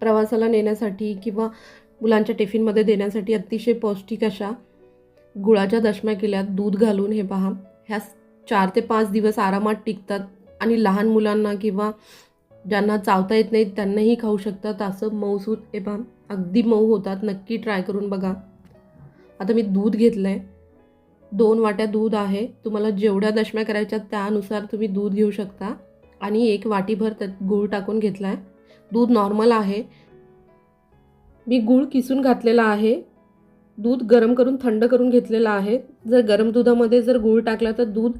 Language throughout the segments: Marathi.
प्रवासाला नेण्यासाठी किंवा मुलांच्या टिफिनमध्ये देण्यासाठी अतिशय पौष्टिक अशा गुळाच्या दशम्या केल्यात. दूध घालून हे पहा. ह्या चार ते पाच दिवस आरामात टिकतात आणि लहान मुलांना किंवा ज्यांना चावता येत नाहीत त्यांनाही खाऊ शकतात. असं मऊसूत हे पहा. अगदी मऊ होतात. नक्की ट्राय करून बघा. आता मी दूध घेतलं आहे दोन वाट्या दूध आहे. तुम्हाला जेवढ्या दशम्या करायच्या त्यानुसार तुम्ही दूध घेऊ शकता. आणि एक वाटीभर त्यात गूळ टाकून घेतला आहे दूध नॉर्मल आहे. मी गूळ किसून घातलेला आहे. दूध गरम करून थंड करून घेतलेलं आहे. जर गरम दुधामध्ये जर गूळ टाकला तर दूध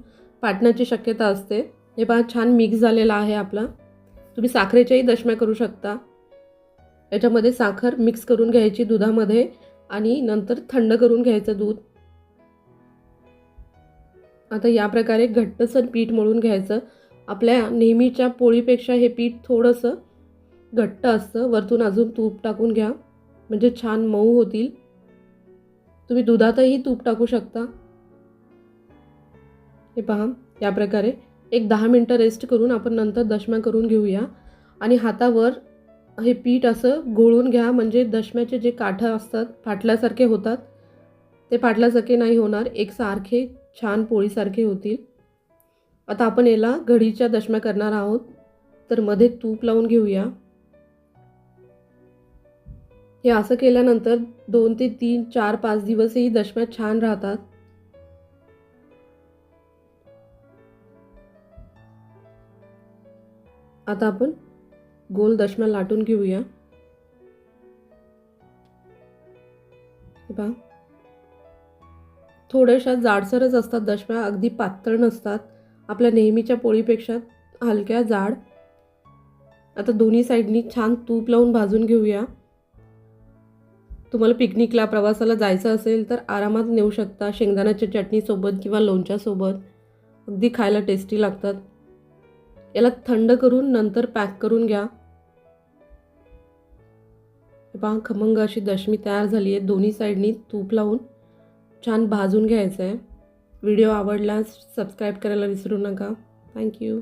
फाटण्याची शक्यता असते. हे पहा छान मिक्स झालेला आहे आपला. तुम्ही साखरेच्याही दशम्या करू शकता. याच्यामध्ये साखर मिक्स करून घ्यायची दुधामध्ये आणि नंतर थंड करून घ्यायचं दूध. आता या प्रकारे घट्टसर पीठ मळून घ्यायचं. आपल्या नेहमीच्या पोळीपेक्षा हे पीठ थोडंसं घट्ट असतं. वरतून अजून तूप टाकून घ्या. म्हणजे छान मऊ होतील. तुम्ही दुधातही तूप टाकू शकता. हे पहा या प्रकारे. एक दहा मिनटं रेस्ट करून आपण नंतर दशम्या करून घेऊया. आणि हातावर हे पीठ असं गोळून घ्या. म्हणजे दशम्याचे जे काठं असतात फाटल्यासारखे होतात. ते फाटल्यासारखे नाही होणार. एक सारखे छान पोळीसारखे होतील. आता आपण याला घडीच्या दशम्या करणार आहोत. तर मध्ये तूप लावून घेऊया. हे असं केल्यानंतर दोन ते तीन चार पाच दिवसही दशम्या छान राहतात. आता आपण गोल दशम्या लाटून घेऊया. पहा. थोड्याशा जाडसरच असतात दशम्या अगदी पातळ नसतात. आपल्या नेहमीच्या पोळीपेक्षा हलक्या जाड. आता दोन्ही साईडनी छान तूप लावून भाजून घेऊया. तुम्हाला पिकनिकला प्रवासाला जायचं असेल तर आरामात नेऊ शकता शेंगदाण्याच्या चटणीसोबत किंवा लोणच्यासोबत. अगदी खायला टेस्टी लागतात. याला थंड करून नंतर पॅक करून घ्या. पहा खमंग अशी दशमी तयार झाली आहे. दोन्ही साईडनी तूप लावून छान भाजून घ्यायचं आहे व्हिडिओ आवडल्यास सबस्क्राईब करायला विसरू नका. थँक्यू